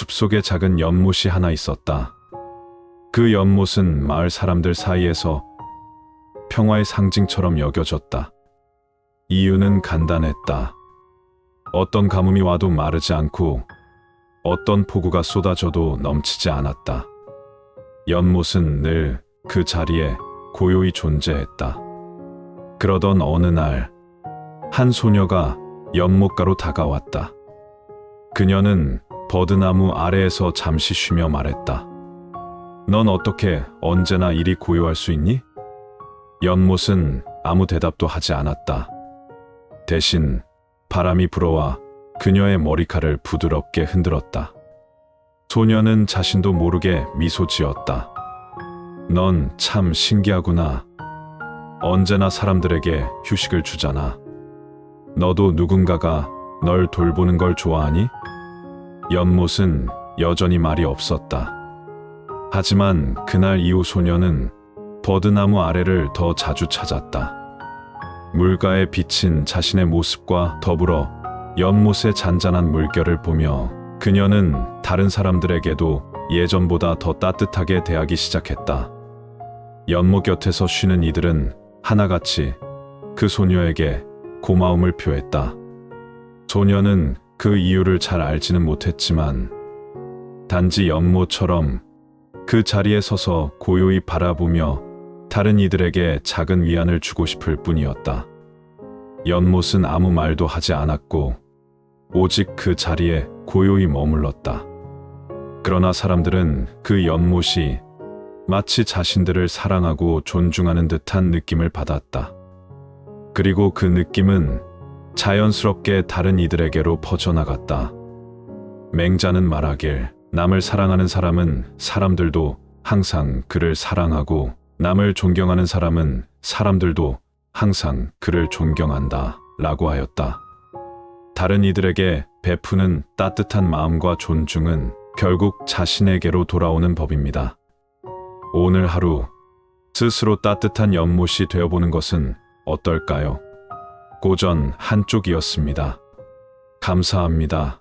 숲속에 작은 연못이 하나 있었다. 그 연못은 마을 사람들 사이에서 평화의 상징처럼 여겨졌다. 이유는 간단했다. 어떤 가뭄이 와도 마르지 않고 어떤 폭우가 쏟아져도 넘치지 않았다. 연못은 늘 그 자리에 고요히 존재했다. 그러던 어느 날, 한 소녀가 연못가로 다가왔다. 그녀는 버드나무 아래에서 잠시 쉬며 말했다. 넌 어떻게 언제나 이리 고요할 수 있니? 연못은 아무 대답도 하지 않았다. 대신 바람이 불어와 그녀의 머리칼을 부드럽게 흔들었다. 소녀는 자신도 모르게 미소 지었다. 넌 참 신기하구나. 언제나 사람들에게 휴식을 주잖아. 너도 누군가가 널 돌보는 걸 좋아하니? 연못은 여전히 말이 없었다. 하지만 그날 이후 소녀는 버드나무 아래를 더 자주 찾았다. 물가에 비친 자신의 모습과 더불어 연못의 잔잔한 물결을 보며 그녀는 다른 사람들에게도 예전보다 더 따뜻하게 대하기 시작했다. 연못 곁에서 쉬는 이들은 하나같이 그 소녀에게 고마움을 표했다. 소녀는 그 이유를 잘 알지는 못했지만 단지 연못처럼 그 자리에 서서 고요히 바라보며 다른 이들에게 작은 위안을 주고 싶을 뿐이었다. 연못은 아무 말도 하지 않았고 오직 그 자리에 고요히 머물렀다. 그러나 사람들은 그 연못이 마치 자신들을 사랑하고 존중하는 듯한 느낌을 받았다. 그리고 그 느낌은 자연스럽게 다른 이들에게로 퍼져나갔다. 맹자는 말하길 남을 사랑하는 사람은 사람들도 항상 그를 사랑하고 남을 존경하는 사람은 사람들도 항상 그를 존경한다 라고 하였다. 다른 이들에게 베푸는 따뜻한 마음과 존중은 결국 자신에게로 돌아오는 법입니다. 오늘 하루 스스로 따뜻한 연못이 되어보는 것은 어떨까요? 고전 한쪽이었습니다. 감사합니다.